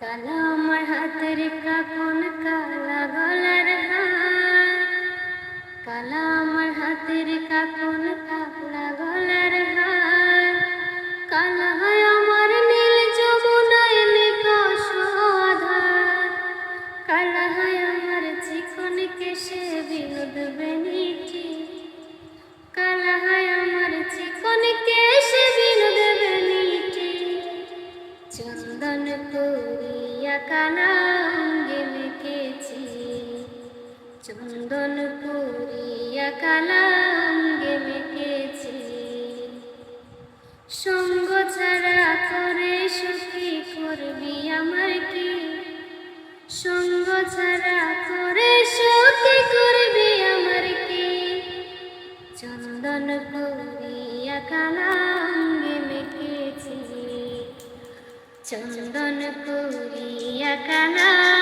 কালা আমার হাতের কাকন কালা গলার হার কালা আমার হাতের কাকন কালা গলার হার কালা হয় আমার নীল যমুনায় নিকাশ আধার কালা হয় করিয়া কালা অঙ্গে মেখেছি। চন্দন করিয়া কালা অঙ্গে মেখেছি সঙ্গ ছাড়া করে সুখী করবি আমার কি সঙ্গ ছাড়া করে সুখী করবি আমার কি চন্দন করিয়া কালা চন্দন পুরিয়া কানা